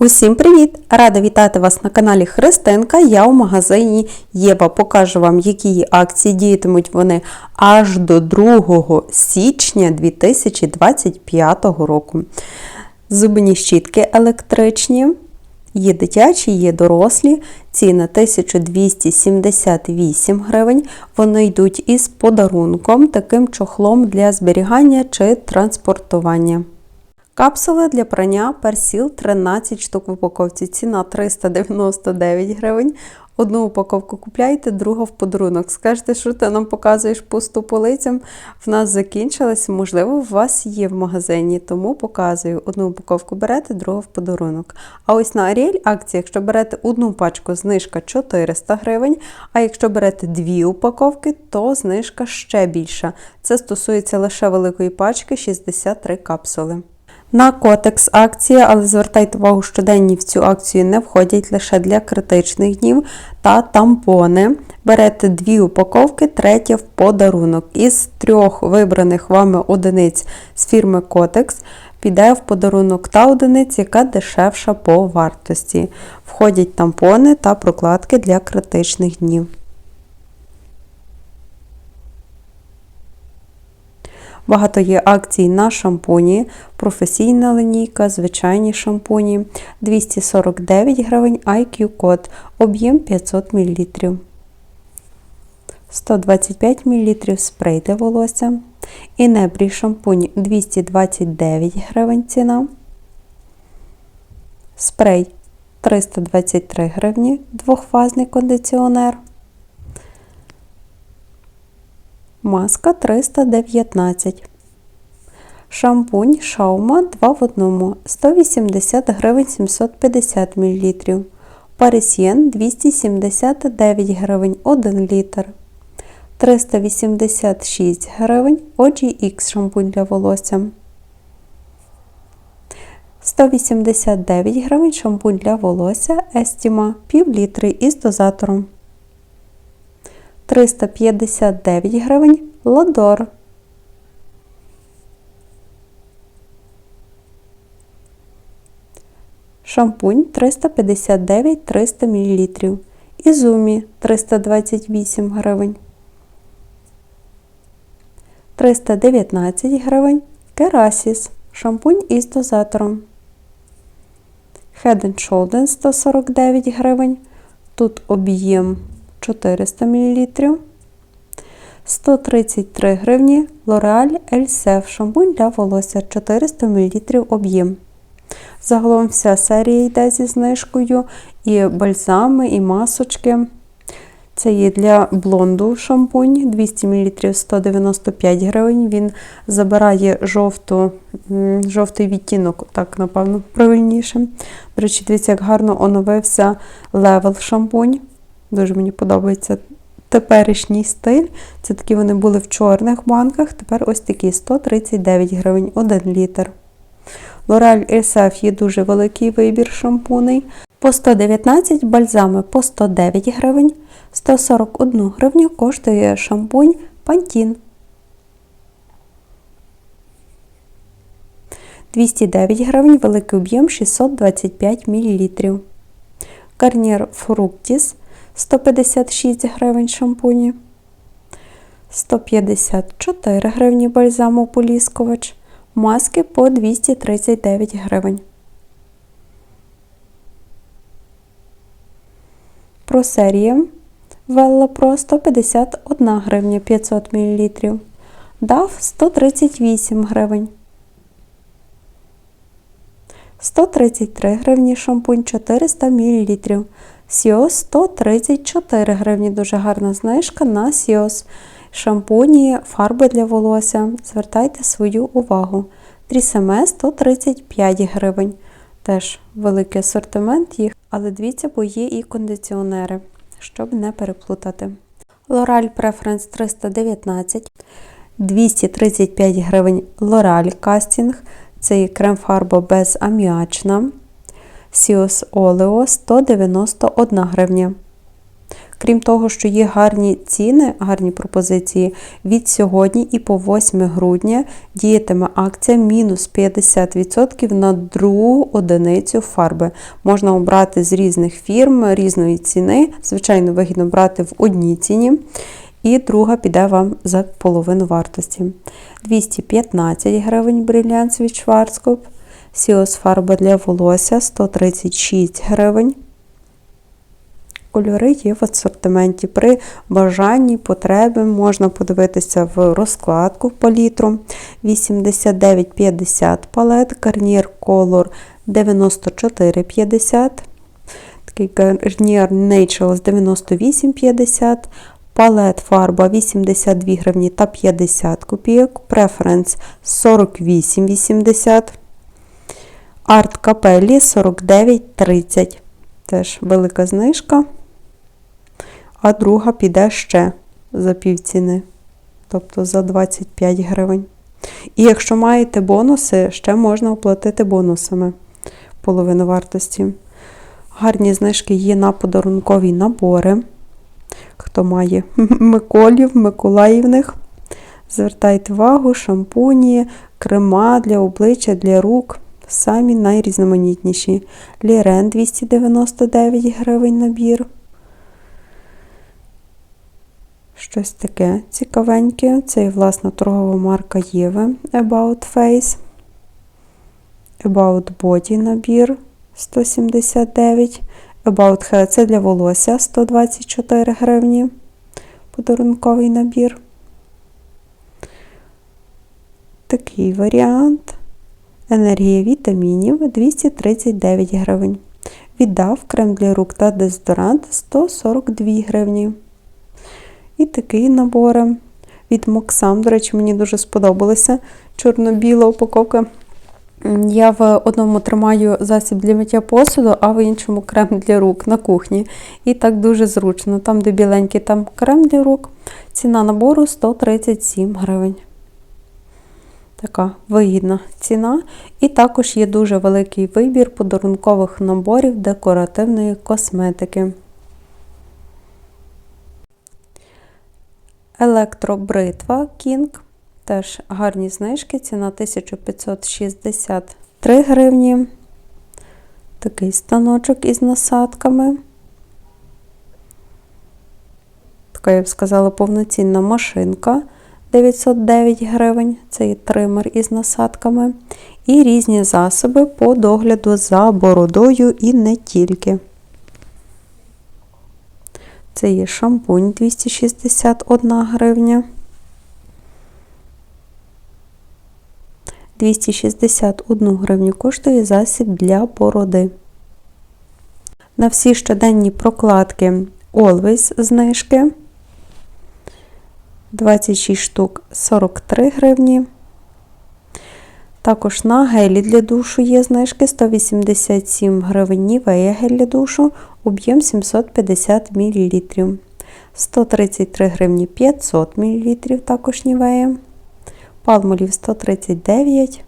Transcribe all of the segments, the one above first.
Усім привіт! Рада вітати вас на каналі Христинка. Я у магазині Єва. Покажу вам, які акції діятимуть вони аж до 2 січня 2025 року. Зубні щітки електричні. Є дитячі, є дорослі. Ціна 1278 гривень. Вони йдуть із подарунком, таким чохлом для зберігання чи транспортування. Капсули для прання персіл 13 штук в упаковці. Ціна 399 гривень. Одну упаковку купляєте, другу в подарунок. Скажете, що ти нам показуєш пусту полицям. В нас закінчилось, можливо, у вас є в магазині, тому показую. Одну упаковку берете, другу в подарунок. А ось на Ariel акція, якщо берете одну пачку, знижка 400 гривень. А якщо берете дві упаковки, то знижка ще більша. Це стосується лише великої пачки 63 капсули. На котекс акція, але звертайте увагу, що денні в цю акцію не входять лише для критичних днів та тампони. Берете дві упаковки, третя в подарунок. Із трьох вибраних вами одиниць з фірми Котекс піде в подарунок та одиниць, яка дешевша по вартості. Входять тампони та прокладки для критичних днів. Багато є акцій на шампуні, професійна линійка, звичайні шампуні 249 гривень IQ код, об'єм 500 мл. 125 мл спрей для волосся. І небрій шампунь 229 гривень ціна. Спрей 323 гривні, двохфазний кондиціонер. Маска 319. Шампунь Шаума 2 в 1 180 гривень 750 мл. Парисьєн 279 гривень 1 літр. 386 гривень OGX шампунь для волосся. 189 гривень шампунь для волосся Естіма пів літри із дозатором. 359 гривень Ладор. Шампунь 359 300 мл. Ізумі 328 гривень. 319 гривень. Керасіс. Шампунь із дозатором. Head Shoulders 149 гривень. Тут об'єм 400 мл. 133 гривні L'Oreal Elsef шампунь для волосся 400 мл об'єм. Загалом вся серія йде зі знижкою, і бальзами, і масочки. Це є для блонду шампунь 200 мл 195 гривень. Він забирає жовту, жовтий відтінок, так, напевно, правильніше. До речі, дивіться, як гарно оновився левел шампунь. Дуже мені подобається теперішній стиль. Це такі вони були в чорних банках. Тепер ось такі 139 гривень 1 літр. L'Oreal SF є дуже великий вибір шампуней. По 119 бальзами по 109 гривень. 141 гривню коштує шампунь Pantene. 209 гривень великий об'єм 625 мл. Garnier Fructis 156 гривень шампуні. 154 гривні бальзамополіскувач. Маски по 239 гривень. Просерія Велла Про 151 гривня 500 мл. DAF 138 гривень. 133 гривні шампунь 400 мл. Сіос 134 гривні. Дуже гарна знижка на Сіос. Шампуні, фарби для волосся. Звертайте свою увагу. Трісеме 135 гривень. Теж великий асортимент їх, але дивіться, бо є і кондиціонери, щоб не переплутати. L'Oreal Preference 319, 235 гривень L'Oreal Casting. Це крем-фарба безаміачна. Сіос Олео 191 гривня. Крім того, що є гарні ціни, гарні пропозиції, від сьогодні і по 8 грудня діятиме акція мінус 50% на другу одиницю фарби. Можна обрати з різних фірм, різної ціни. Звичайно, вигідно брати в одній ціні. І друга піде вам за половину вартості. 215 гривень брилянт від Schwarzkopf. Сіос фарба для волосся 136 гривень. Кольори є в асортименті. При бажанні потреби можна подивитися в розкладку в палітру. 89,50 палет, Garnier Color 94,50. Такий Garnier Naturals 98,50. Палет фарба 82 гривні та 50 копійок. Preference 48,80. Арт капелі 49,30. Теж велика знижка. А друга піде ще за півціни. Тобто за 25 гривень. І якщо маєте бонуси, ще можна оплатити бонусами половину вартості. Гарні знижки є на подарункові набори. Хто має Миколів, Миколаївних. Звертайте увагу, шампуні, крема для обличчя, для рук. Самі найрізноманітніші. Лірен 299 гривень набір. Щось таке цікавеньке. Це і власна торгова марка Єви About Face. About Body набір 179. About Hair це для волосся 124 гривні. Подарунковий набір. Такий варіант. Енергія вітамінів 239 гривень. Віддав крем для рук та дезодорант 142 гривні. І такий набор від Моксам. До речі, мені дуже сподобалося. Чорно-біла упаковка. Я в одному тримаю засіб для миття посуду, а в іншому крем для рук на кухні. І так дуже зручно. Там, де біленький, там крем для рук. Ціна набору 137 гривень. Така вигідна ціна. І також є дуже великий вибір подарункових наборів декоративної косметики. Електробритва King. Теж гарні знижки, ціна 1563 гривні. Такий станочок із насадками. Така, я б сказала, повноцінна машинка 909 гривень. Це є тример із насадками. І різні засоби по догляду за бородою і не тільки. Це є шампунь 261 гривня. 261 гривню коштує засіб для бороди. На всі щоденні прокладки Always знижки. 26 штук 43 гривні. Також на гелі для душу є знижки 187 гривень Нівея гель для душу, об'єм 750 мл. 133 гривні 500 мл також Нівея. Палмолів 139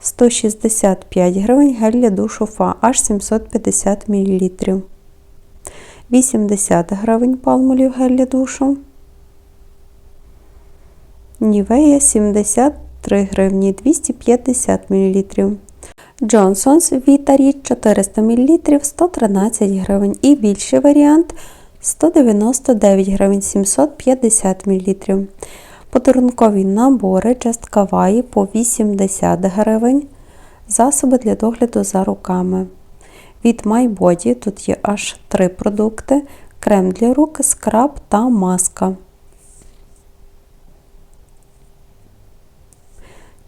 165 гривень гель для душу Фа аж 750 мл. 80 гривень палмолів гель для душу. Нівея 73 гривні 250 мл. Джонсонс Вітарі 400 мл 113 гривень. І більший варіант 199 гривень 750 мл. Подарункові набори часткаваї по 80 гривень. Засоби для догляду за руками. Від MyBody тут є аж три продукти: крем для рук, скраб та маска.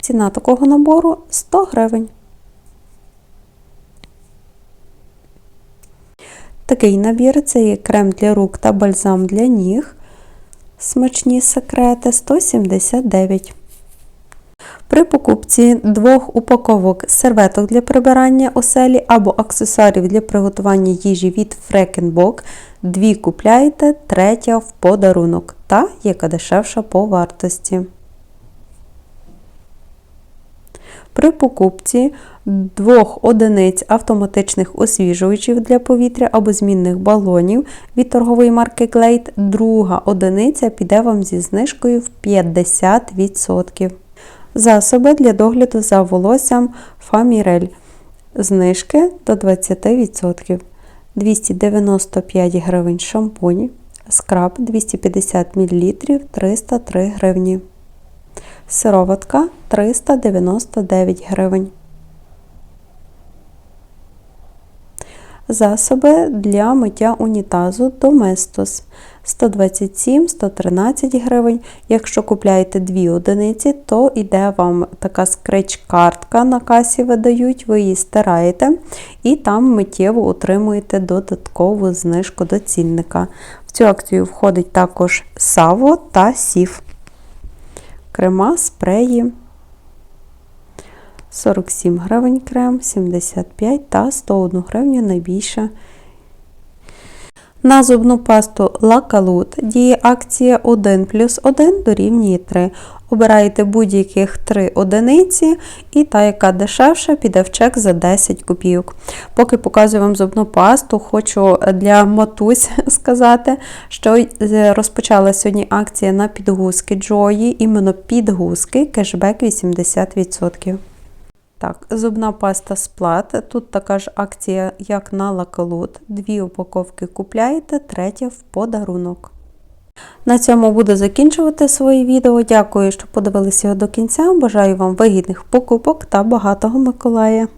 Ціна такого набору 100 гривень. Такий набір це є крем для рук та бальзам для ніг. Смачні секрети 179. При покупці двох упаковок серветок для прибирання оселі або аксесуарів для приготування їжі від Фрекенбок, дві купляєте, третя в подарунок, та яка дешевша по вартості. При покупці двох одиниць автоматичних освіжувачів для повітря або змінних балонів від торгової марки Glade, друга одиниця піде вам зі знижкою в 50%. Засоби для догляду за волоссям Фамірель. Знижки до 20%. 295 гривень шампунь, скраб 250 мл 303 гривні. Сироватка 399 гривень. Засоби для миття унітазу Domestos 127-113 гривень. Якщо купляєте дві одиниці, то йде вам така скреч-картка на касі видають, ви її стираєте і там миттєво отримуєте додаткову знижку до цінника. В цю акцію входить також саво та сів. Крема, спреї. 47 гривень крем, 75 та 101 гривню найбільша. На зубну пасту Лакалут діє акція 1 плюс 1 дорівнює 3. Обираєте будь-яких 3 одиниці, і та, яка дешевша, піде в чек за 10 копійок. Поки показую вам зубну пасту, хочу для матусь сказати, що розпочала сьогодні акція на підгузки Джої, іменно підгузки, кешбек 80%. Так, зубна паста сплат. Тут така ж акція, як на лакалут. Дві упаковки купляєте, третя в подарунок. На цьому буду закінчувати своє відео. Дякую, що подивилися його до кінця. Бажаю вам вигідних покупок та багатого Миколая!